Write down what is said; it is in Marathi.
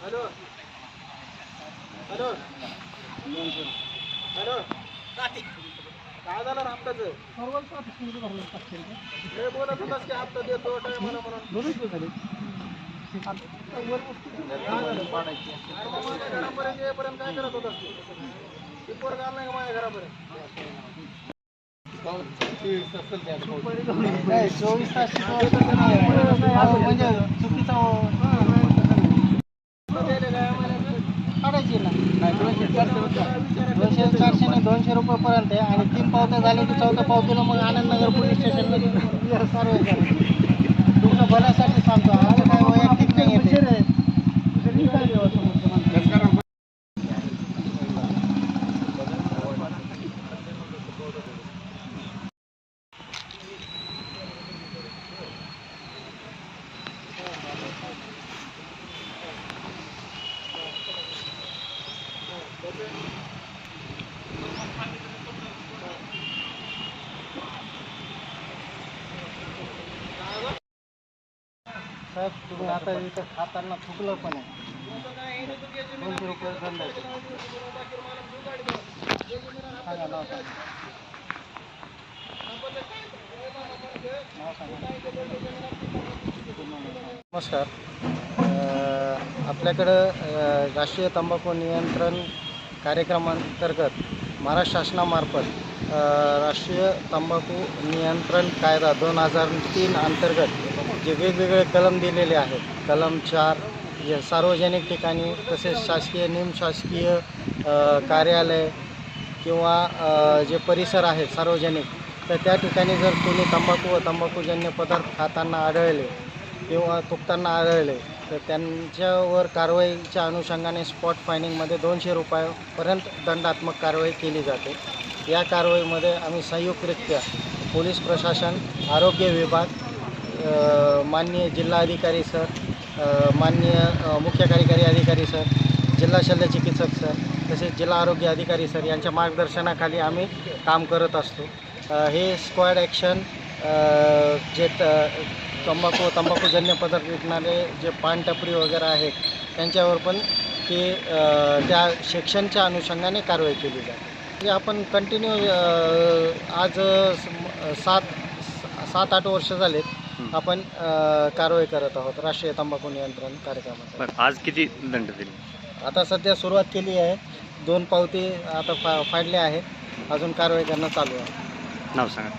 हॅलो हॅलो हॅलो काय झालं रे हप्त्याचं हे बोलत होतास की हप्ता देतो टायमाला म्हणून काय झालं? अरे मग माझ्या घरापर्यंत येईपर्यंत काय करत होतास तू? ती पोरं नाही का माझ्या घरापर्यंत चोवीस तास. म्हणजे चुकीचा? काढायची ना दोनशे चारशे नाही दोनशे रुपये पर्यंत आहे आणि तीन पावत्या झाल्या की चौथ्या पावतीला मग आनंदनगर पोलीस स्टेशनमध्ये कारवाई करायची तुमच्या भल्यासाठी सांगतो आम्ही काय वैयक्तिक नाही येते साहेब तुम्ही आता इथं खाताना फुकलं पण आहे. दोनशे रुपये दंड आहे. सांगा नाव सांगा. नाव सांगा. नमस्कार. आपल्याकडं राष्ट्रीय तंबाखू नियंत्रण कार्यक्रमांतर्गत महाराष्ट्र शासनामार्फत राष्ट्रीय तंबाखू नियंत्रण कायदा दोन हजार तीन अंतर्गत जे वेगवेगळे कलम दिलेले आहेत कलम चार जे सार्वजनिक ठिकाणी तसेच शासकीय निमशासकीय कार्यालय किंवा जे परिसर आहेत सार्वजनिक तर त्या ठिकाणी जर तुम्ही तंबाखू व तंबाखूजन्य पदार्थ खाताना आढळले किंवा थुकताना आढळले तर त्यांच्यावर कारवाईच्या अनुषंगाने स्पॉट फायनिंगमध्ये दोनशे रुपयापर्यंत दंडात्मक कारवाई केली जाते. या कारवाईमध्ये आम्ही संयुक्तरित्या पोलीस प्रशासन आरोग्य विभाग माननीय जिल्हाधिकारी सर माननीय मुख्य कार्यकारी अधिकारी सर जिल्हा शल्य चिकित्सक सर तसेच जिल्हा आरोग्य अधिकारी सर यांच्या मार्गदर्शनाखाली आम्ही काम करत असतो. हे स्क्वॉड ॲक्शन जे त तंबाखू तंबाखूजन्य पदार्थ विकणारे जे पानटपरी वगैरे आहेत त्यांच्यावर पण ते त्या सेक्शनच्या अनुषंगाने कारवाई केली जाते. आपण कंटिन्यू आज सात सात आठ वर्ष झालेत आपण कारवाई करत आहोत राष्ट्रीय तंबाखू नियंत्रण कार्यक्रमात. आज किती दंड दिले? आता सध्या सुरुवात केली आहे दोन पावती आता फा फाडल्या आहेत अजून कारवाई करणं चालू आहे. नाव सांगा.